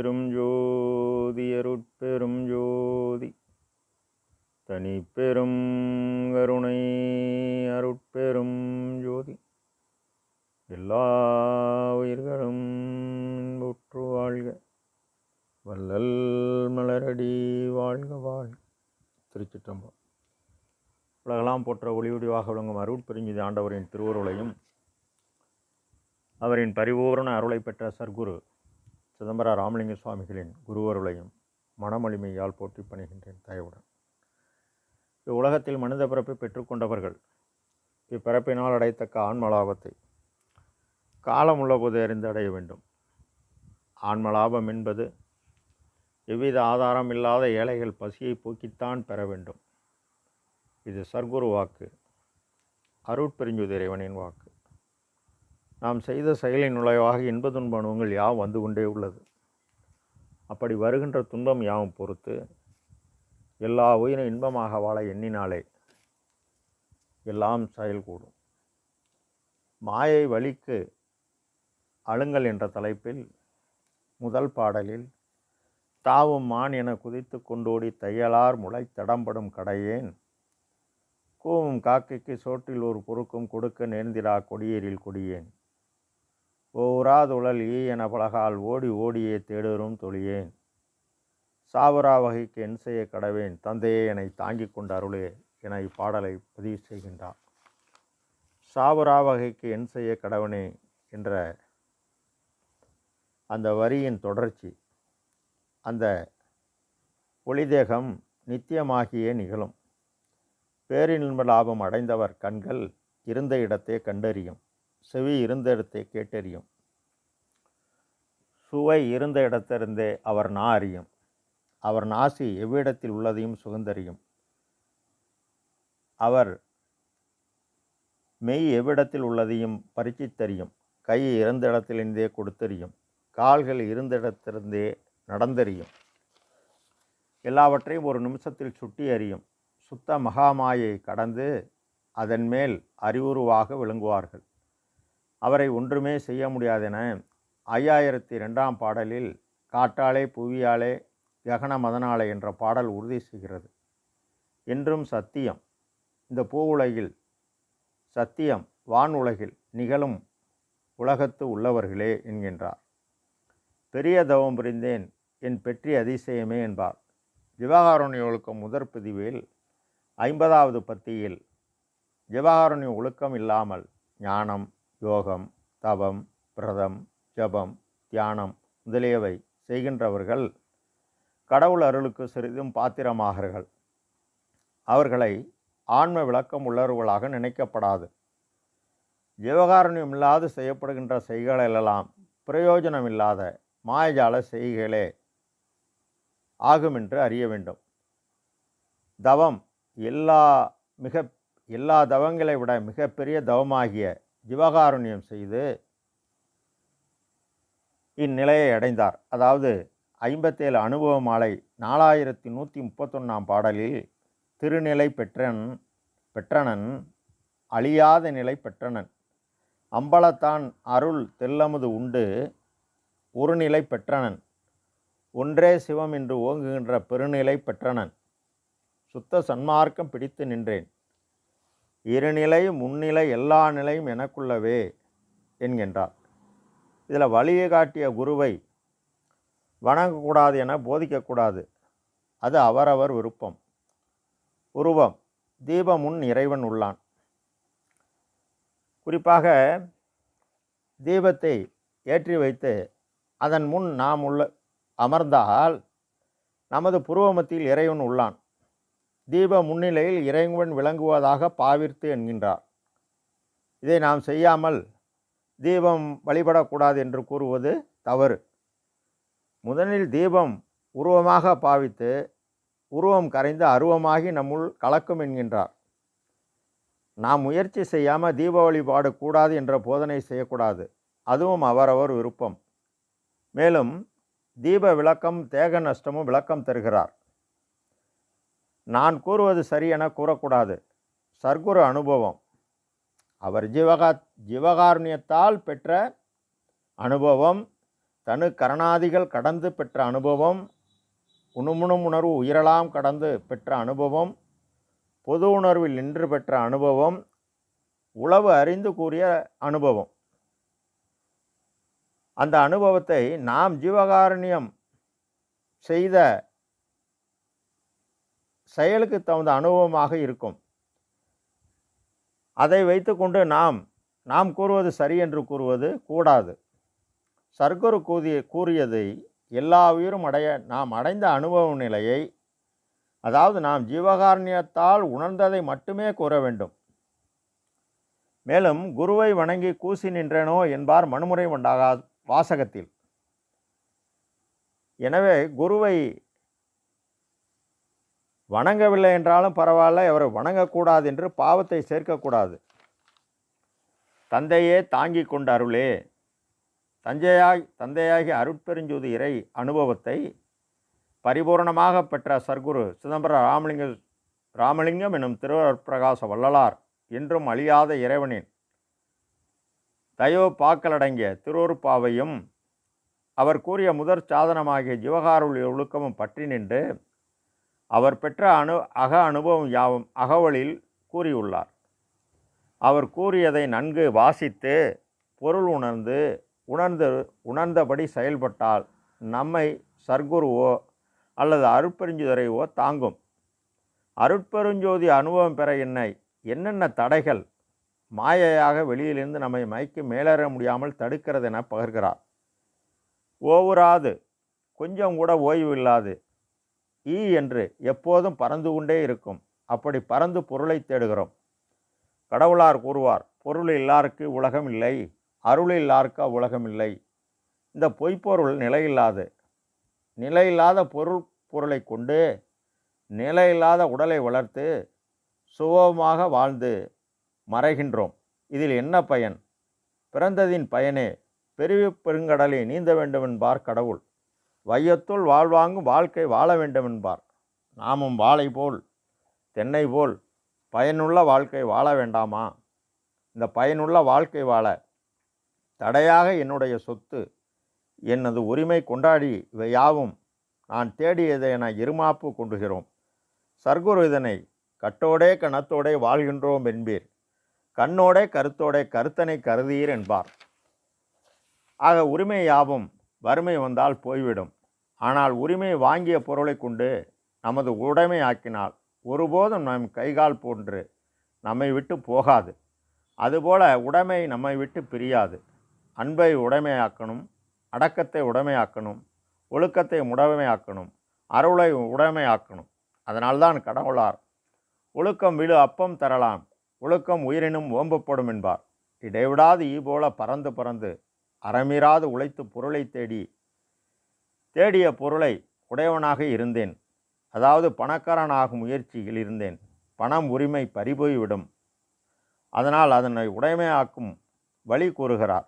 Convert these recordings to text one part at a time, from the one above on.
பெரும் ஜோதி அருட்பெரும் ஜோதி. தனிப்பெரும் கருணை அருட்பெரும் ஜோதி. எல்லா உயிர்களும் இன்புற்று வாழ்க. வள்ளல் மலரடி வாழ்க வாழ்க. திருச்சிற்றம்பலம். உலகெல்லாம் போற்ற ஒளிவடிவாக விளங்கும் அருட்பெருஞ்சிதி ஆண்டவரின் திருவுருளையும் அவரின் பரிபூரண அருளை பெற்ற சர்க்குரு சிதம்பர ராமலிங்க சுவாமிகளின் குருவருளையும் மனமொழிமையால் போற்றி பணிகின்றேன் தயவுடன். இவ்வுலகத்தில் மனித பிறப்பை பெற்றுக்கொண்டவர்கள் இப்பிறப்பினால் அடைத்தக்க ஆன்மலாபத்தை காலம் உள்ளபோது அறிந்து அடைய வேண்டும். ஆன்மலாபம் என்பது எவ்வித ஆதாரம் இல்லாத ஏழைகள் பசியை போக்கித்தான் பெற வேண்டும். இது சர்க்குரு வாக்கு அருட்பெருஞ்சுதறைவனின் வாக்கு. நாம் செய்த செயலின் நுழைவாக இன்ப துன்ப அனுபவங்கள் யாவும் வந்து கொண்டே உள்ளது. அப்படி வருகின்ற துன்பம் யாவும் பொறுத்து எல்லா உயிரும் இன்பமாக வாழ எண்ணினாலே எல்லாம் செயல்கூடும். மாயை வழிக்கு அழுங்கல் என்ற தலைப்பில் முதல் பாடலில் தாவும் மான் என குதித்து கொண்டோடி தையலார் முளை தடம்படும் கடையேன். கூவும் காக்கைக்கு சோற்றில் ஒரு பொறுக்கும் கொடுக்க நேர்ந்திரா கொடியேறில் கொடியேன். ஓராதுழல் ஈ என பலகால் ஓடி ஓடியே தேடுறும் தொழியேன் சாவரா வகைக்கு என் செய்ய கடவேன் தந்தையே என்னை தாங்கிக் கொண்ட அருளே என இப்பாடலை பதிவு செய்கின்றார் சாவரா வகைக்கு என் செய்ய கடவனே என்ற அந்த வரியின் தொடர்ச்சி அந்த ஒளிதேகம் நித்தியமாகியே நிகழும். பேரின்ப லாபம் அடைந்தவர் கண்கள் இருந்த இடத்தை கண்டறியும். செவி இருந்த இடத்தை கேட்டறியும். சுவை இருந்த இடத்திலிருந்தே அவர் நா அறியும் அவர் நாசி எவ்விடத்தில் உள்ளதையும் சுகந்தறியும். அவர் மெய் எவ்விடத்தில் உள்ளதையும் பரிச்சித்தறியும் கை இருந்த இடத்திலிருந்தே கொடுத்தறியும். கால்கள் இருந்த இடத்திலிருந்தே நடந்தறியும். எல்லாவற்றையும் ஒரு நிமிஷத்தில் சுட்டி அறியும். சுத்த மகாமாயை கடந்து அதன் மேல் அறிவுருவாக விளங்குவார்கள். அவரை ஒன்றுமே செய்ய முடியாதென ஐயாயிரத்தி ரெண்டாம் பாடலில் காட்டாளே புவியாலே ககன மதனாலே என்ற பாடல் உறுதி செய்கிறது. என்றும் சத்தியம். இந்த பூ உலகில் சத்தியம் வான் உலகில் நிகழும் உலகத்து உள்ளவர்களே என்கின்றார். பெரிய தவம் புரிந்தேன் என் பெற்றி அதிசயமே என்பார். ஜிவகாருண்ய ஒழுக்கம் முதற் பிரிவில் ஐம்பதாவது பத்தியில் ஜிவகாருண்ய ஒழுக்கம் இல்லாமல் ஞானம் யோகம் தவம் பிரதம் ஜபம் தியானம் முதலியவை செய்கின்றவர்கள் கடவுள் அருளுக்கு சிறிதும் பாத்திரமாகிறார்கள் அவர்களை ஆன்ம விளக்கம் உள்ளவர்களாக நினைக்கப்படாது. ஜீவகாரண்யம் இல்லாது செய்யப்படுகின்ற செய்களெல்லாம் பிரயோஜனம் இல்லாத மாயஜால செய்களே ஆகும் என்று அறிய வேண்டும். தவம் எல்லா மிக எல்லா தவங்களை விட மிகப்பெரிய தவமாகிய ஜிவகாருண்யம் செய்து இந்நிலையை அடைந்தார். அதாவது ஐம்பத்தேழு அனுபவ மாலை நாலாயிரத்தி நூற்றி முப்பத்தொன்னாம் பாடலில் திருநிலை பெற்றன் பெற்றனன் அழியாத நிலை பெற்றனன். அம்பலத்தான் அருள் தெல்லமுது உண்டு ஒரு நிலை பெற்றனன். ஒன்றே சிவம் என்று ஓங்குகின்ற பெருநிலை பெற்றனன். சுத்த சன்மார்க்கம் பிடித்து நின்றேன். இருநிலை முன்னிலை எல்லா நிலையும் எனக்குள்ளவே என்கின்றார். இதில் வழியை காட்டிய குருவை வணங்கக்கூடாது என போதிக்கக்கூடாது. அது அவரவர் விருப்பம். உருவம் தீபம் முன் இறைவன் உள்ளான். குறிப்பாக தீபத்தை ஏற்றி வைத்து அதன் முன் நாம் உள்ள அமர்ந்தால் நமது புருவமத்தில் இறைவன் உள்ளான். தீப முன்னிலையில் இறைவன் விளங்குவதாக பாவிர்த்து என்கின்றார். இதை நாம் செய்யாமல் தீபம் வழிபடக்கூடாது என்று கூறுவது தவறு. முதலில் தீபம் உருவமாக பாவித்து உருவம் கரைந்து அருவமாகி நம்முள் கலக்கும் என்கின்றார். நாம் முயற்சி செய்யாமல் தீப வழிபாடு கூடாது என்ற போதனை செய்யக்கூடாது. அதுவும் அவரவர் விருப்பம். மேலும் தீப விளக்கம் தேக நஷ்டமும் விளக்கம் தருகிறார். நான் கூறுவது சரி என கூறக்கூடாது. சர்க்குரு அனுபவம். அவர் ஜீவகா ஜீவகாருண்யத்தால் பெற்ற அனுபவம் தனு கரணாதிகள் கடந்து பெற்ற அனுபவம் உணுமுணும் உணர்வு உயிரலாம் கடந்து பெற்ற அனுபவம் பொது உணர்வில் நின்று பெற்ற அனுபவம் உளவு அறிந்து கூறிய அனுபவம். அந்த அனுபவத்தை நாம் ஜீவகாருண்யம் செய்த செயலுக்கு தகுந்த அனுபவமாக இருக்கும். அதை வைத்துக்கொண்டு நாம் நாம் கூறுவது சரி என்று கூறுவது கூடாது. சர்க்குரு கூதிய கூறியதை எல்லா உயிரும் அடைய நாம் அடைந்த அனுபவ நிலையை அதாவது நாம் ஜீவகாரண்யத்தால் உணர்ந்ததை மட்டுமே கூற வேண்டும். மேலும் குருவை வணங்கி கூசி நின்றேனோ என்பார் மனுமுறை உண்டாகா வாசகத்தில். எனவே குருவை வணங்கவில்லை என்றாலும் பரவாயில்ல இவரை வணங்கக்கூடாது என்று பாவத்தை சேர்க்கக்கூடாது. தந்தையே தாங்கி கொண்ட அருளே தஞ்சையாய் தந்தையாகி அருட்பெருஞ்சோதி இறை அனுபவத்தை பரிபூரணமாக பெற்ற சர்க்குரு சிதம்பர ராமலிங்க ராமலிங்கம் எனும் திருவரப்பிரகாச வள்ளலார் என்றும் அழியாத இறைவனின் தயோ பாக்களடங்கிய திருவருப்பாவையும் அவர் கூறிய முதற் சாதனமாகிய ஜீவகாருள் ஒழுக்கமும் பற்றி நின்று அவர் பெற்ற அனு அக அனுபவம் யாவும் அகவலில் கூறியுள்ளார். அவர் கூறியதை நன்கு வாசித்து பொருள் உணர்ந்து உணர்ந்து உணர்ந்தபடி செயல்பட்டால் நம்மை சர்க்குருவோ அல்லது அருட்பெருஞ்சுதரைவோ தாங்கும். அருட்பெருஞ்சோதி அனுபவம் பெற என்னை என்னென்ன தடைகள் மாயையாக வெளியிலிருந்து நம்மை மயக்கி மேலேற முடியாமல் தடுக்கிறது என பகர்கிறார். ஓவுராது கொஞ்சம் கூட ஓய்வு இல்லாது ஈ என்று எப்போதும் பறந்து கொண்டே இருக்கும். அப்படி பறந்து பொருளை தேடுகிறோம். கடவுளார் கூறுவார் பொருள் இல்லாருக்கு உலகம் இல்லை அருள் இல்லாருக்கு உலகம் இல்லை. இந்த பொய்ப்பொருள் நிலையில்லாது நிலையில்லாத பொருள் பொருளை கொண்டு நிலையில்லாத உடலை வளர்த்து சுபமாக வாழ்ந்து மறைகின்றோம். இதில் என்ன பயன்? பிறந்ததின் பயனே பெருவி பெருங்கடலை நீந்த வேண்டுமென்பார் கடவுள். வையத்துள் வாழ்வாங்கும் வாழ்க்கை வாழ வேண்டுமென்பார் நாமும் வாழை போல் தென்னை போல் பயனுள்ள வாழ்க்கை வாழ வேண்டாமா? இந்த பயனுள்ள வாழ்க்கை வாழ தடையாக என்னுடைய சொத்து எனது உரிமை கொண்டாடி இவை யாவும் நான் தேடியதை என இருமாப்பு கொண்டுகிறோம். சர்க்குரு இதனை கட்டோடே கணத்தோடே வாழ்கின்றோம் என்பீர். கண்ணோடே கருத்தோடே கருத்தனை கருதீர் என்பார். ஆக உரிமை யாவும் வறுமை வந்தால் போய்விடும். ஆனால் உரிமை வாங்கிய பொருளை கொண்டு நமது உடைமை ஆக்கினால் ஒருபோதும் நம் கைகால் போன்று நம்மை விட்டு போகாது. அதுபோல உடைமை நம்மை விட்டு பிரியாது. அன்பை உடைமையாக்கணும் அடக்கத்தை உடைமையாக்கணும் ஒழுக்கத்தை உடைமையாக்கணும் அருளை உடைமையாக்கணும். அதனால்தான் கடவுளார் ஒழுக்கம் விழு அப்பம் தரலாம் ஒழுக்கம் உயிரினும் ஓம்பப்படும் என்பார். இடைவிடாது ஈ போல பறந்து பறந்து அறமீறாது உழைத்து பொருளை தேடி தேடிய பொருளை உடையவனாக இருந்தேன். அதாவது பணக்காரனாகும் முயற்சியில் இருந்தேன். பணம் உரிமை பறிபோய்விடும். அதனால் அதனை உடைமையாக்கும் வழி கூறுகிறார்.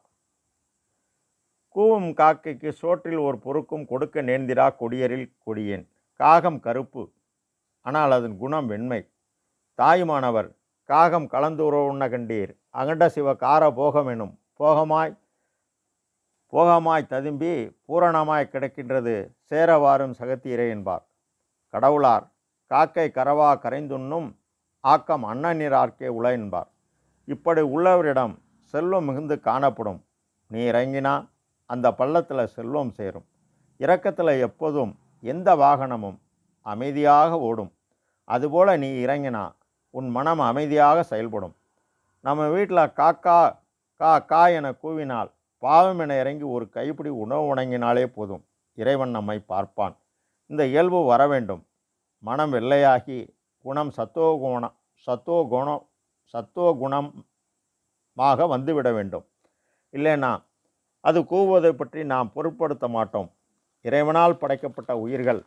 கூவும் காக்கைக்கு சோற்றில் ஒரு பொறுக்கும் கொடுக்க நேர்ந்திரா கொடியரில் கொடியேன். காகம் கருப்பு ஆனால் அதன் குணம் வெண்மை. தாயுமானவர் காகம் கலந்துர உண்ண கண்டீர் அகண்ட சிவ கார போகமெனும் போகமாய் போகமாய் ததும்பி பூரணமாய் கிடக்கின்றது சேரவாரும் சகத்தீரே என்பார். கடவுளார் காக்கை கரவா கரைந்துண்ணும் ஆக்கம் அன்னநீரார்க்கே உள என்பார். இப்படி உள்ளவரிடம் செல்வம் மிகுந்து காணப்படும். நீ இறங்கினா அந்த பள்ளத்தில் செல்வம் சேரும். இறக்கத்தில் எப்போதும் எந்த வாகனமும் அமைதியாக ஓடும். அதுபோல் நீ இறங்கினா உன் மனம் அமைதியாக செயல்படும். நம்ம வீட்டில் காக்கா கா கா என கூவினால் பாவம் என இறங்கி ஒரு கைப்பிடி உணவு உணங்கினாலே போதும். இறைவன் நம்மை பார்ப்பான். இந்த இயல்பு வர வேண்டும். மனம் வெள்ளையாகி குணம் சத்துவ குணம் சத்துவ குணம் சத்துவ வந்துவிட வேண்டும். இல்லைன்னா அது கூவுவதை பற்றி நாம் பொருட்படுத்த மாட்டோம். இறைவனால் படைக்கப்பட்ட உயிர்கள்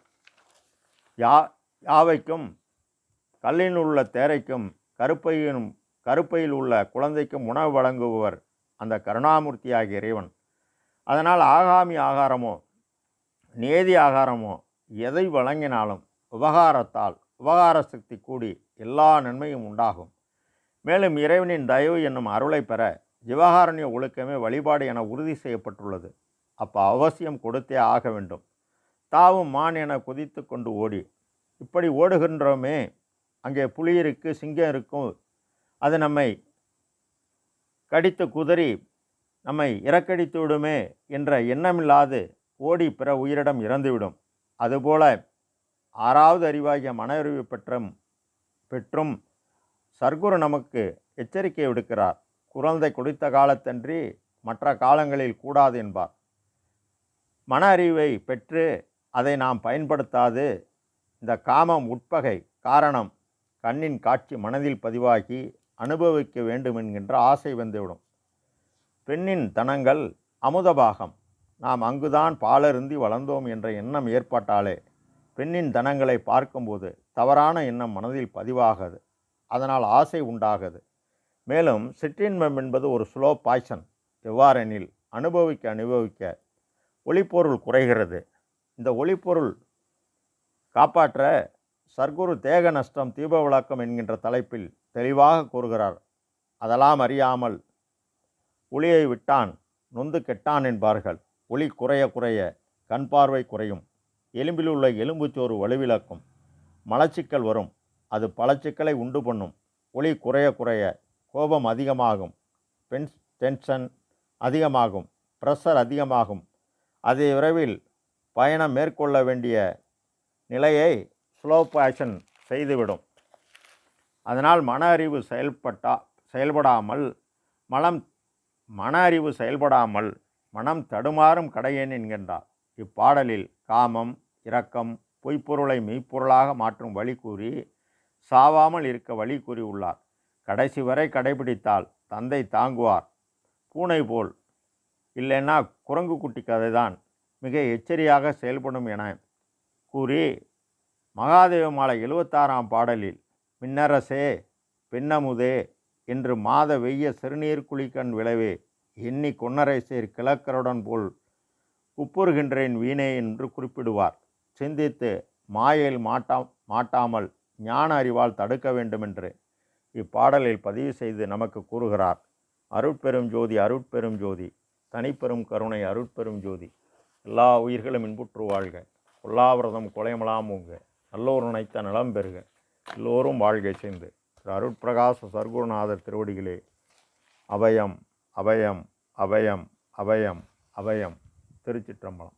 யா யாவைக்கும் கல்லில் உள்ள தேரைக்கும் கருப்பையினும் கருப்பையில் உள்ள குழந்தைக்கும் உணவு வழங்குபவர் அந்த கருணாமூர்த்தியாகிய இறைவன். அதனால் ஆகாமி ஆகாரமோ நேதி ஆகாரமோ எதை வழங்கினாலும் உபகாரத்தால் உபகார சக்தி கூடி எல்லா நன்மையும் உண்டாகும். மேலும் இறைவனின் தயவு என்னும் அருளை பெற ஜிவகாரண்ய ஒழுக்கமே வழிபாடு என உறுதி செய்யப்பட்டுள்ளது. அப்போ அவசியம் கொடுத்தே ஆக வேண்டும். தாவும் மான் என குதித்து கொண்டு ஓடி இப்படி ஓடுகின்றோமே அங்கே புலி சிங்கம் இருக்கும் அது நம்மை கடித்து குதறி நம்மை இறக்கடித்து விடுமே என்ற எண்ணமில்லாது ஓடி பிற உயிரிடம் இறந்துவிடும். அதுபோல ஆறாவது அறிவாகிய மன அறிவு பெற்றும் பெற்றும் சர்க்குரு நமக்கு எச்சரிக்கை விடுக்கிறார். குழந்தை குடித்த காலத்தன்றி மற்ற காலங்களில் கூடாது என்பார். மன அறிவை பெற்று அதை நாம் பயன்படுத்தாது. இந்த காமம் உட்பகை காரணம் கண்ணின் காட்சி மனதில் பதிவாகி அனுபவிக்க வேண்டும் என்கின்ற ஆசை வந்துவிடும். பெண்ணின் தனங்கள் அமுதபாகம் நாம் அங்குதான் பாலருந்தி வளர்ந்தோம் என்ற எண்ணம் ஏற்பட்டாலே பெண்ணின் தனங்களை பார்க்கும்போது தவறான எண்ணம் மனதில் பதிவாகாது. அதனால் ஆசை உண்டாகுது. மேலும் சிற்றின்பம் என்பது ஒரு ஸ்லோ பாய்சன் எவ்வாறெனில் அனுபவிக்க அனுபவிக்க ஒளிப்பொருள் குறைகிறது. இந்த ஒளிப்பொருள் காப்பாற்ற சர்க்குரு தேக நஷ்டம் தீப விளக்கம் என்கின்ற தலைப்பில் தெளிவாக கூறுகிறார். அதெல்லாம் அறியாமல் ஒளியை விட்டான் நொந்து கெட்டான் என்பார்கள். ஒளி குறைய குறைய கண் பார்வை குறையும். எலும்பில் உள்ள எலும்புச்சோறு வலுவிழக்கும் மலச்சிக்கல் வரும். அது பழச்சிக்கலை உண்டு பண்ணும். ஒளி குறைய குறைய கோபம் அதிகமாகும். பென் டென்ஷன் அதிகமாகும். ப்ரெஷர் அதிகமாகும். அதை விரைவில் பயணம் மேற்கொள்ள வேண்டிய நிலையை ஸ்லோ பேஷன் செய்துவிடும். அதனால் மன அறிவு செயல்பட்டா செயல்படாமல் மனம் மன அறிவு செயல்படாமல் மனம் தடுமாறும் கடையேன் என்கின்றார். இப்பாடலில் காமம் இரக்கம் பொய்ப்பொருளை மெய்ப்பொருளாக மாற்றும் வழி கூறி சாவாமல் இருக்க வழி கூறியுள்ளார் கடைசி வரை கடைபிடித்தால் தந்தை தாங்குவார். பூனை போல் இல்லைன்னா குரங்கு குட்டி கதைதான். மிக எச்சரியாக செயல்படும் என கூறி மகாதேவ மாலை எழுபத்தாறாம் பாடலில் பின்னரசே பின்னமுதே என்று மாத வெய்ய சிறுநீர் குளிக்கண் விளைவே எண்ணி கொன்னரை சேர் கிழக்கருடன் போல் குப்புறுகின்றேன் வீணே என்று குறிப்பிடுவார். சிந்தித்து மாயையில் மாட்டா மாட்டாமல் ஞான அறிவால் தடுக்க வேண்டுமென்று இப்பாடலில் பதிவு செய்து நமக்கு கூறுகிறார். அருட்பெரும் ஜோதி அருட்பெரும் ஜோதி தனிப்பெரும் கருணை அருட்பெரும் ஜோதி எல்லா உயிர்களும் இன்புற்று வாழ்க கொல்லாவிரதம் கொலைமலாம் உங்க நல்லோர் நினைத்த நலம் பெறுக. எல்லோரும் வாழ்கை சேர்ந்து திரு அருட்பிரகாச சர்க்குருநாதர் திருவடிகளே அபயம் அபயம் அபயம் அபயம் அபயம் திருச்சிற்றம்பலம்.